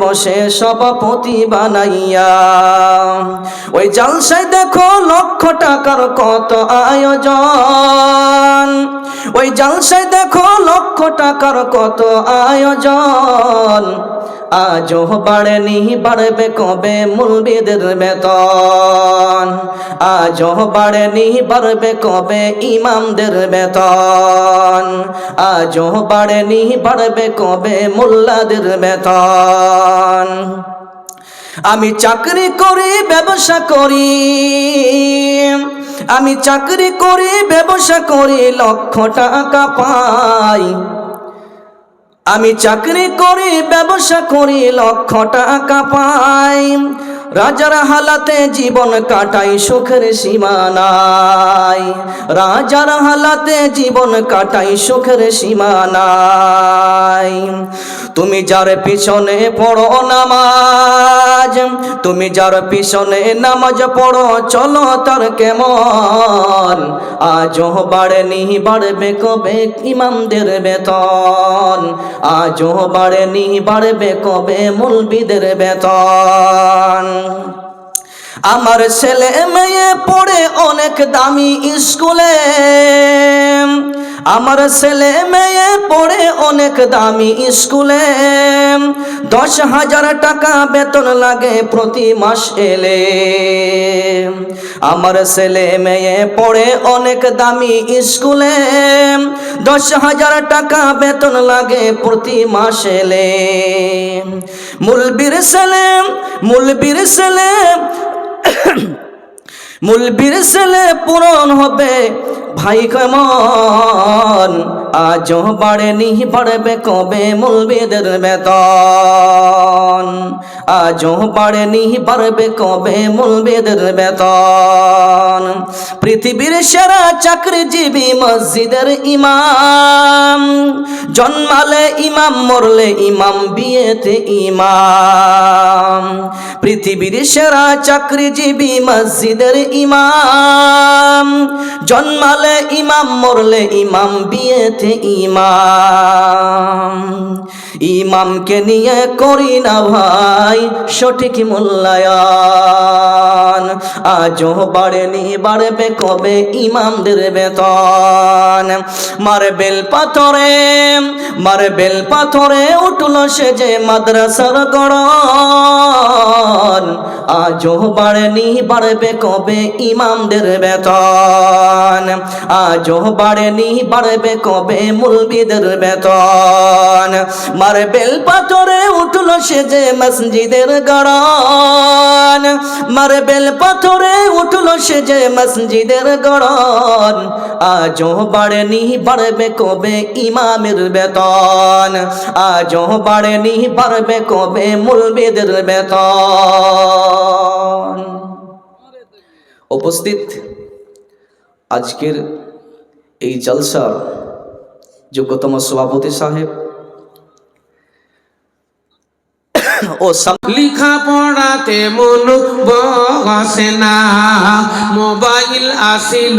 বসে সভাপতি বানাইয়া। ওই জালসায় দেখো লক্ষ টাকার কত আয়োজন। ওই জালসায় দেখো লক্ষ টাকার কত আয়োজন। আজও বাড়েনি, বাড়বে কবে মুলবিদের বেতন? আজও বাড়েনি, বাড়বে কবে ইমামদের বেতন? আজও বাড়েনি, বাড়বে কবে মোল্লাদের বেতন? আমি চাকরি করি, ব্যবসা করি। আমি চাকরি করি, ব্যবসা করি, লক্ষ টাকা পাই। আমি চাকরি করি ব্যবসা করি লক্ষ টাকা পাই। রাজার হালাতে জীবন কাটাই সুখের সীমানাই রাজার হালাতে জীবন কাটাই সুখের সীমানাই তুমি যার পিছনে পড়ো নামাজ, তুমি যার পিছনে নামাজ পড়ো, চলো তার কেমন? আজও বাড়েনি, বাড়বে কবে ইমামদের বেতন? আজও বাড়েনি, বাড়বে কবে মুলবিদের বেতন? আমার ছেলে মেয়ে পড়ে অনেক দামি স্কুলে। আমার ছেলে মেয়ে পড়ে অনেক দামি স্কুলে। দশ হাজার টাকা বেতন লাগে প্রতি মাস এলে। আমার ছেলে মেয়ে পড়ে অনেক দামি স্কুলে। দশ হাজার টাকা বেতন লাগে প্রতি মাস এলে মুলবির ছেলে মুলবির ছেলে মুলবির ছেলে পূরণ হবে ভাই কেমন? আজও বাড়েনি, বাড়বে কবে মুলবিদের বেতন? আজও বাড়েনি, বাড়বে কবে মুলবিদের বেতন? পৃথিবীর সেরা চাকরিজীবী মসজিদের ইমাম। জন্মালে ইমাম, মরলে ইমাম, বিয়েতে ইমাম। পৃথিবীর সেরা চাকরিজীবী মসজিদের ইমাম। জন্মালে ইমাম মরলে ইমাম বিয়েতে ইমাম। ইমামকে নিয়ে করি না ভাই, সঠিক মূল্যায়ন। আজও বাড়েনি, বাড়বে কবে ইমামদের বেতন। মারে বেল পাথরে মারে বেল পাথরে উঠল সে যে মাদ্রাসার গড়ন। আজও বাড়েনি, বাড়বে কবে ইমামদের বেতন। আজও বাড়েনি, বাড়বে কবে মুলবিদের বেতন। মারে বেল পাথরে উঠল সে যে মসজিদের গড়ন। মারে বেল পাথরে উঠল সে যে মসজিদের গড়ন। আজও বাড়েনি, বাড়বে কবে ইমামের বেতন? আজও বাড়েনি, বাড়বে কবে মুলবিদের বেতন? উপস্থিত আজকের এই জলসার যোগ্যতম সভাপতি সাহেব ও লিখা পড়াতে মন বসে না। মোবাইল আসিল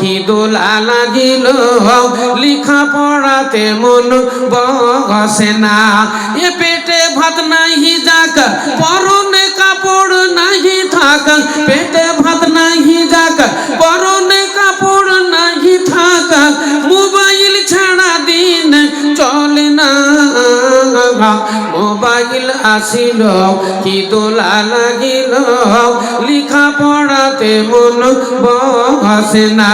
কি দোলা। লাগিল লিখা পড়াতে মন বসে না। এ পেটে ভাত নাহি যাক, পরনে কাপড় নাহি থাক। পেটে ভাত নাহি যাক, পরনে কাপড় নাহি থাক। মোবাইল ছাড়া দিন চলে না। আসিল, কি তোলা লাগিল লিখা পড়াতে মন বসে না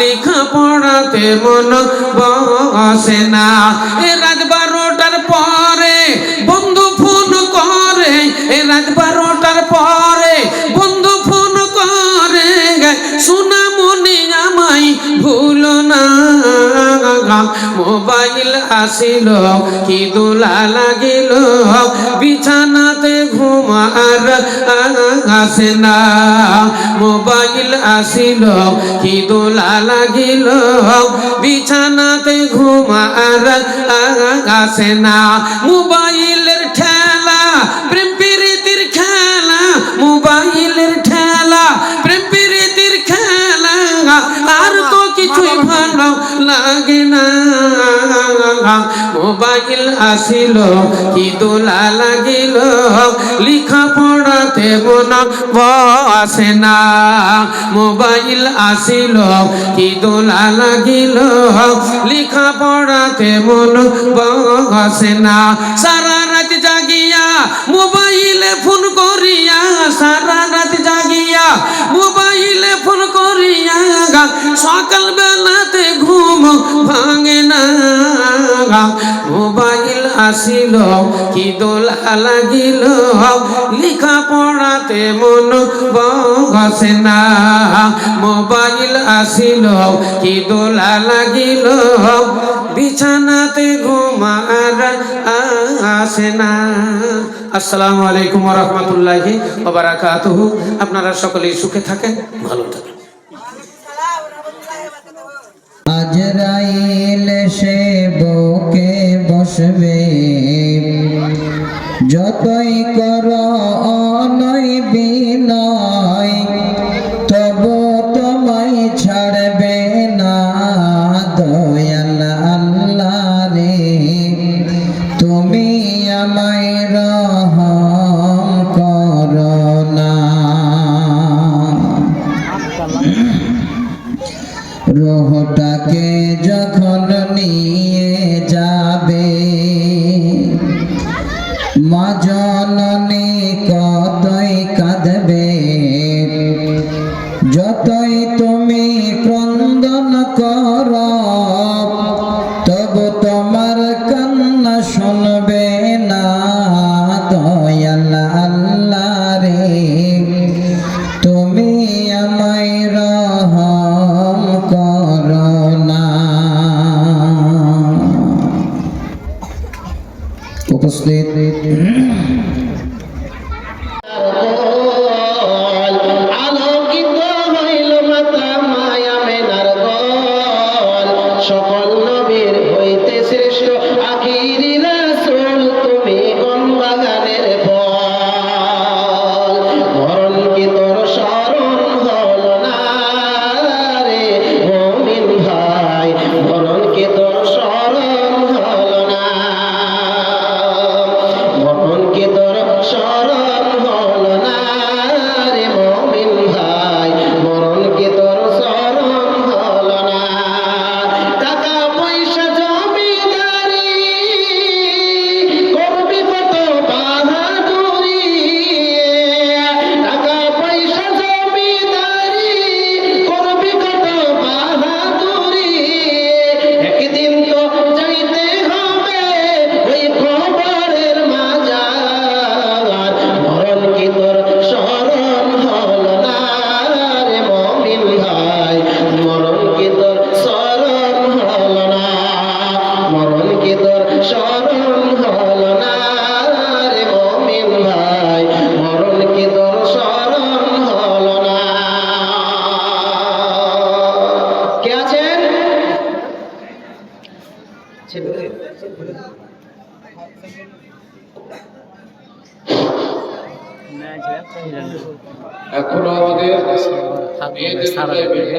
লিখা পড়াতে মন বসে না। এ রাত আসিল কি দোলা লাগিল। বিছানাতে ঘুমার আসে না। মোবাইল আসিল, কি দোলা লাগিল। বিছানাতে ঘুমার আসে না। মোবাইলের ঠেলা প্রেম প্রীতির খেলা মোবাইলের মোবাইল আসিল, কি দোলা লাগিল, লিখা পড়াতে মন বসে না। মোবাইল আসিল, কি দোলা লাগিল, লিখা পড়াতে মন বসে না। সারা রাত জাগিয়া মোবাইলে ফোন করিয়া সারা রাত জাগিয়া মোবাইলে ফোন করিয়া সকাল বেলাতে ঘুম ভাঙে না মোবাইল আসিল, কি দোলা লাগিল লিখা পড়াতে মন বসে না। মোবাইল আসিল, কি দোলা লাগিল, বিছানাতে ঘুমার আসে না। আসসালামু আলাইকুম রহমতুল্লাহি বারাকাতুহু। আপনারা সকলেই সুখে থাকেন, ভালো থাকেন। আজরাইল সে বকে বসবে, যতই কর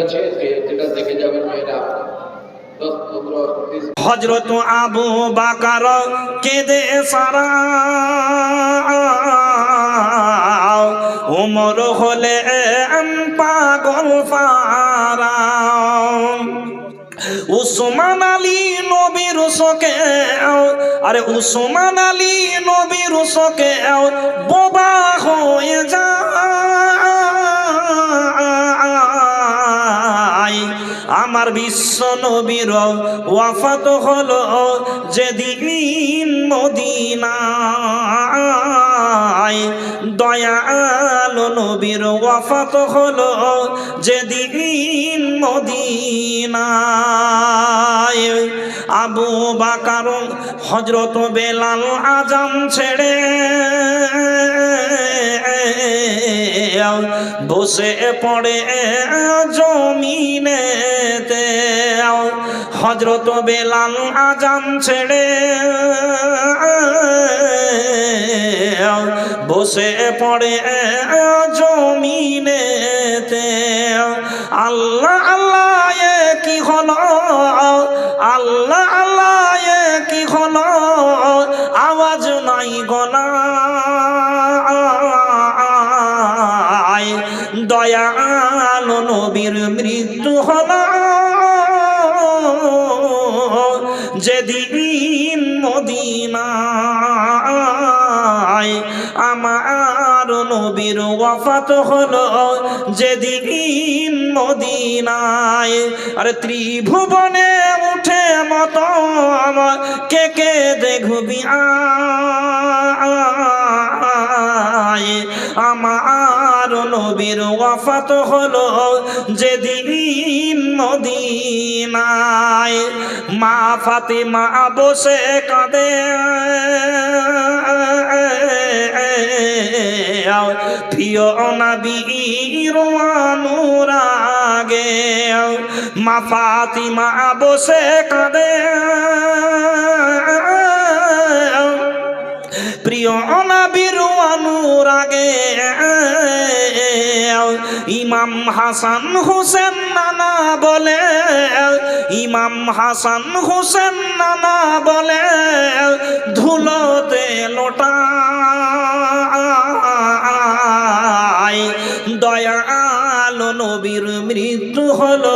আছে যেটা দেখে যাবেন মেয়েরা হজরত আবু বাকার কেঁদে সারা। উমর হলে পাগল উসমান আলী নবীর শোকে, আরে উসমান আলী নবীর শোকে, বোবা বিশ্ব নবীর ওয়াফাত হলো যেদিন মদিনায় দয়াল নবীর ওয়াফাত হলো যেদিন মদিনায়। আবু বাকার হজরত বেলাল আজাম ছেড়ে বসে পড়ে জমিনেতে। হজরত বেলাল আজান ছেড়ে বসে পড়ে জমিনেতে আল্লাহ আল্লাহ কি হলো? আল্লাহ আল্লাহ কি হলো? আওয়াজ নাই গলা। যেদিন মদিনায় আমার নবীর ওয়াফাত হলো, যেদিন মদিনায়, আরে ত্রিভুবনে উঠে মত আমার কে কে দেখবি আয়, আমার নবীর ওয়াফাত হলো যেদিন মদিনায়। মা ফাতিমা বসে কাঁদে। অনুরাগে। মা ফাতিমা বসে কাঁদে। প্রিয় নবীর অনুরাগে। ইমাম হাসান হুসেন নানা বলে ইমাম হাসান হুসেন নানা বলে ধুলোতে লোটা দয়াল নবীর মৃত্যু হলো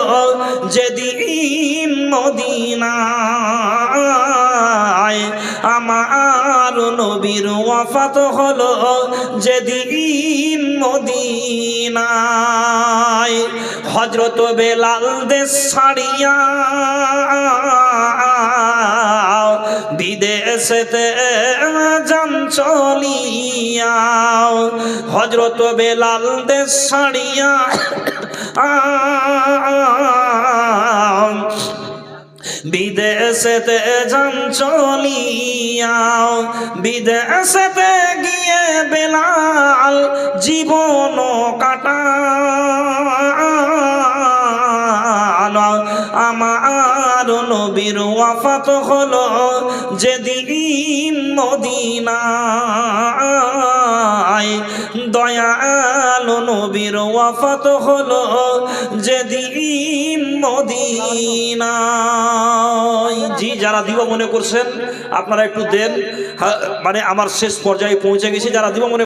যেদিন মদিনায়। আমার নবীর ওয়াফাত হল যেদিন মদিনায়। হজরত বেলাল দেশ ছাড়িয়া বিদেশেতে যান চলিয়া হজরত বেলাল দেশ ছাড়িয়া বিদেশেতে যান চলিয়াও বিদেশেতে গিয়ে বেলাল জীবন কাটা আমার নবীর ওয়াফাত হলো যেদিন মদিনায় দয়াল নবীর ওয়াফাত হলো যেদিন মদিনায়। জি যারা দিব মনে করছেন আপনারা একটু দেন। হ্যাঁ, মানে আমার শেষ পর্যায়ে পৌঁছে গেছি যারা দিব মনে